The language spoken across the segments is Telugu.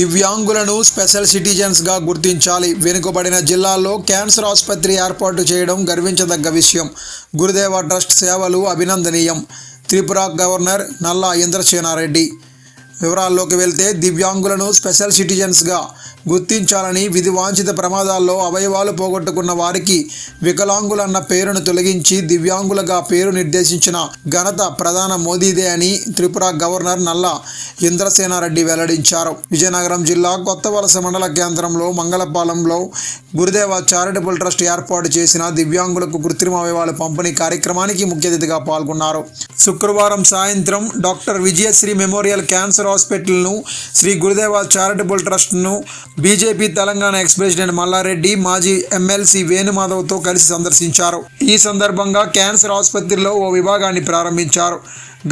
దివ్యాంగులను స్పెషల్ సిటిజన్స్గా గుర్తించాలి. వెనుకబడిన జిల్లాల్లో క్యాన్సర్ ఆసుపత్రి ఏర్పాటు చేయడం గర్వించదగ్గ విషయం. గురుదేవ ట్రస్ట్ సేవలు అభినందనీయం. త్రిపుర గవర్నర్ నల్లా ఇంద్రసేనారెడ్డి. వివరాల్లోకి వెళ్తే దివ్యాంగులను స్పెషల్ సిటిజన్స్గా గుర్తించాలని విధి వాంఛిత ప్రమాదాల్లో అవయవాలు పోగొట్టుకున్న వారికి వికలాంగులన్న పేరును తొలగించి దివ్యాంగులుగా పేరు నిర్దేశించిన ఘనత ప్రధాన మోదీదే అని త్రిపుర గవర్నర్ నల్లా ఇంద్రసేనారెడ్డి వెల్లడించారు. విజయనగరం జిల్లా కొత్త వలస మండల కేంద్రంలో మంగళపాలెంలో గురుదేవ చారిటబుల్ ట్రస్ట్ ఏర్పాటు చేసిన దివ్యాంగులకు కృత్రిమ అవయవాలు పంపిణీ కార్యక్రమానికి ముఖ్య అతిథిగా పాల్గొన్నారు. శుక్రవారం సాయంత్రం డాక్టర్ విజయశ్రీ మెమోరియల్ క్యాన్సర్ హాస్పిటల్ను Shri Gurudeva charitable ట్రస్ట్ను BJP Telangana ex president Mallareddy మాజీ ఎమ్మెల్సీ వేణుమాధవ్తో కలిసి సందర్శించారు. ఈ సందర్భంగా క్యాన్సర్ ఆసుపత్రిలో ఓ విభాగాన్ని ప్రారంభించారు.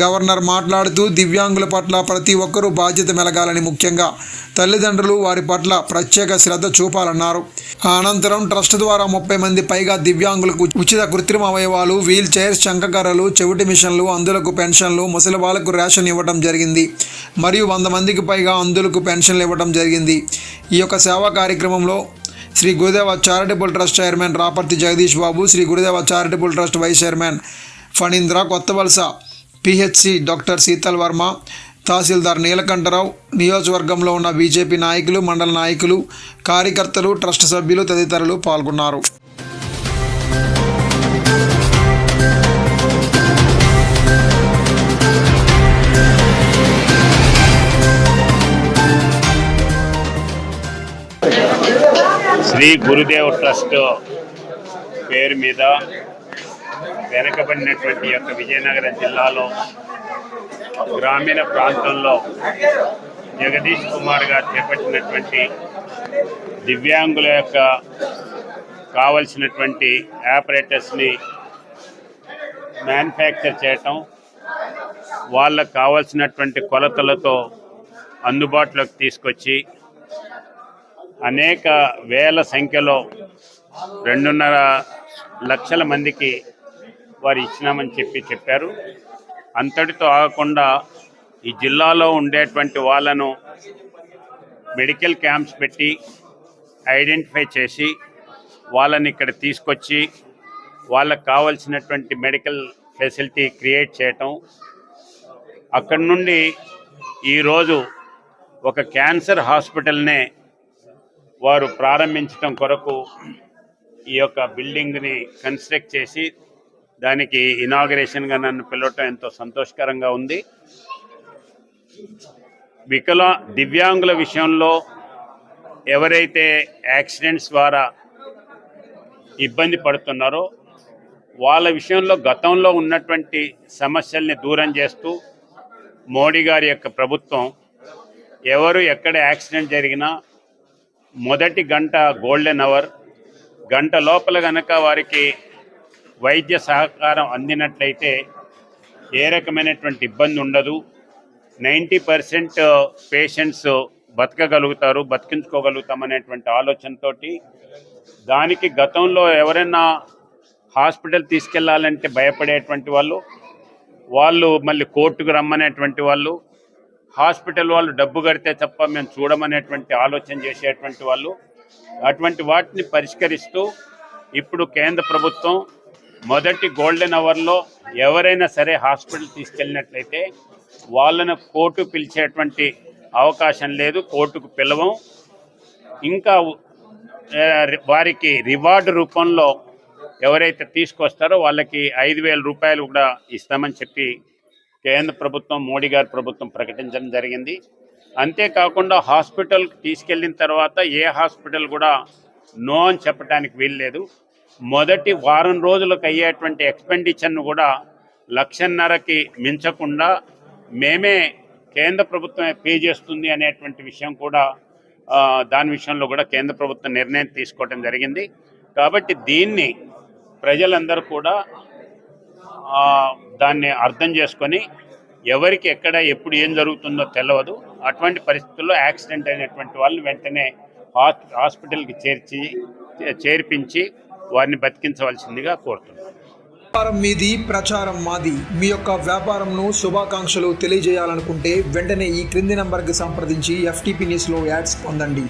గవర్నర్ మాట్లాడుతూ దివ్యాంగుల పట్ల ప్రతి ఒక్కరూ బాధ్యత మెలగాలని ముఖ్యంగా తల్లిదండ్రులు వారి పట్ల ప్రత్యేక శ్రద్ధ చూపాలన్నారు. అనంతరం ట్రస్ట్ ద్వారా ముప్పై మంది పైగా దివ్యాంగులకు ఉచిత కృత్రిమ అవయవాలు వీల్ చైర్స్ చంకకర్రలు చెవిటి మిషన్లు అందులకు పెన్షన్లు ముసలి వాళ్ళకు రేషన్ ఇవ్వడం జరిగింది. మరియు వంద మందికి పైగా అందులకు పెన్షన్లు ఇవ్వడం జరిగింది. ఈ ఈ యొక్క సేవా కార్యక్రమంలో Shri Gurudeva charitable trust chairman Raparthi Jagadish Babu Shri Gurudeva charitable trust vice chairman Phanindra Kothavalasa PHC doctor Sheetal Varma తహసీల్దార్ నీలకంఠరావు నియోజకవర్గంలో ఉన్న బీజేపీ నాయకులు మండల నాయకులు కార్యకర్తలు ట్రస్ట్ సభ్యులు తదితరులు పాల్గొన్నారు. శ్రీ గురుదేవ్ ట్రస్ట్ పేరు మీద వెనకబడినటువంటి యొక్క విజయనగరం జిల్లాలో గ్రామీణ ప్రాంతంలో జగదీష్ కుమార్ గారు చేపట్టినటువంటి దివ్యాంగుల యొక్క కావలసినటువంటి ఆపరేటర్స్ని మ్యానుఫ్యాక్చర్ చేయటం వాళ్ళకు కావలసినటువంటి కొలతలతో అందుబాటులోకి తీసుకొచ్చి అనేక వేల సంఖ్యలో రెండున్నర లక్షల మందికి వారు ఇచ్చినామని చెప్పి చెప్పారు. అంతటితో ఆగకుండా ఈ జిల్లాలో ఉండేటువంటి వాళ్ళను మెడికల్ క్యాంప్స్ పెట్టి ఐడెంటిఫై చేసి వాళ్ళని ఇక్కడ తీసుకొచ్చి వాళ్ళకు కావలసినటువంటి మెడికల్ ఫెసిలిటీ క్రియేట్ చేయటం. అక్కడి నుండి ఈరోజు ఒక క్యాన్సర్ హాస్పిటల్నే వారు ప్రారంభించడం కొరకు ఈ యొక్క బిల్డింగ్ని కన్స్ట్రక్ట్ చేసి దానికి ఇనాగరేషన్గా నన్ను పిలవటం ఎంతో సంతోషకరంగా ఉంది. వికలా దివ్యాంగుల విషయంలో ఎవరైతే యాక్సిడెంట్స్ ద్వారా ఇబ్బంది పడుతున్నారో వాళ్ళ విషయంలో గతంలో ఉన్నటువంటి సమస్యల్ని దూరం చేస్తూ మోడీ గారి యొక్క ప్రభుత్వం ఎవరు ఎక్కడ యాక్సిడెంట్ జరిగినా మొదటి గంట గోల్డెన్ అవర్ గంట లోపల గనక వారికి వైద్య సహకారం అందినట్లయితే ఏ రకమైనటువంటి ఇబ్బంది ఉండదు. నైంటీ పర్సెంట్ పేషెంట్స్ బతకగలుగుతారు బతికించుకోగలుగుతాం అనేటువంటి దానికి గతంలో ఎవరైనా హాస్పిటల్ తీసుకెళ్ళాలంటే భయపడేటువంటి వాళ్ళు వాళ్ళు మళ్ళీ కోర్టుకు రమ్మనేటువంటి వాళ్ళు హాస్పిటల్ వాళ్ళు డబ్బు కడితే తప్ప మేము చూడమనేటువంటి ఆలోచన చేసేటువంటి వాళ్ళు. అటువంటి వాటిని పరిష్కరిస్తూ ఇప్పుడు కేంద్ర ప్రభుత్వం మొదటి గోల్డెన్ అవర్లో ఎవరైనా సరే హాస్పిటల్ తీసుకెళ్ళినట్లయితే వాళ్ళను కోర్టు పిలిచేటువంటి అవకాశం లేదు కోర్టుకు పిలవం. ఇంకా వారికి రివార్డు రూపంలో ఎవరైతే తీసుకొస్తారో వాళ్ళకి ఐదు వేల రూపాయలు కూడా ఇస్తామని చెప్పి కేంద్ర ప్రభుత్వం మోడీ గారి ప్రభుత్వం ప్రకటించడం జరిగింది. అంతేకాకుండా హాస్పిటల్కి తీసుకెళ్ళిన తర్వాత ఏ హాస్పిటల్ కూడా నో అని చెప్పడానికి వీల్లేదు. మొదటి వారం రోజులకు అయ్యేటువంటి ఎక్స్పెండిచర్ను కూడా లక్షన్నరకి మించకుండా మేమే కేంద్ర ప్రభుత్వమే పే చేస్తుంది అనేటువంటి విషయం కూడా దాని విషయంలో కూడా కేంద్ర ప్రభుత్వం నిర్ణయం తీసుకోవడం జరిగింది. కాబట్టి దీన్ని ప్రజలందరూ కూడా దాన్ని అర్థం చేసుకొని ఎవరికి ఎక్కడ ఎప్పుడు ఏం జరుగుతుందో తెలియదు అటువంటి పరిస్థితుల్లో యాక్సిడెంట్ అయినటువంటి వాళ్ళని వెంటనే హాస్ హాస్పిటల్కి చేర్చి చేర్పించి వారిని బతికించవలసిందిగా కోరుతున్నాను వ్యాపారం మీది ప్రచారం మాది. మీ యొక్క వ్యాపారంను శుభాకాంక్షలు తెలియజేయాలనుకుంటే వెంటనే ఈ క్రింది నంబర్కి సంప్రదించి ఎఫ్టీపీ న్యూస్లో యాడ్స్ పొందండి.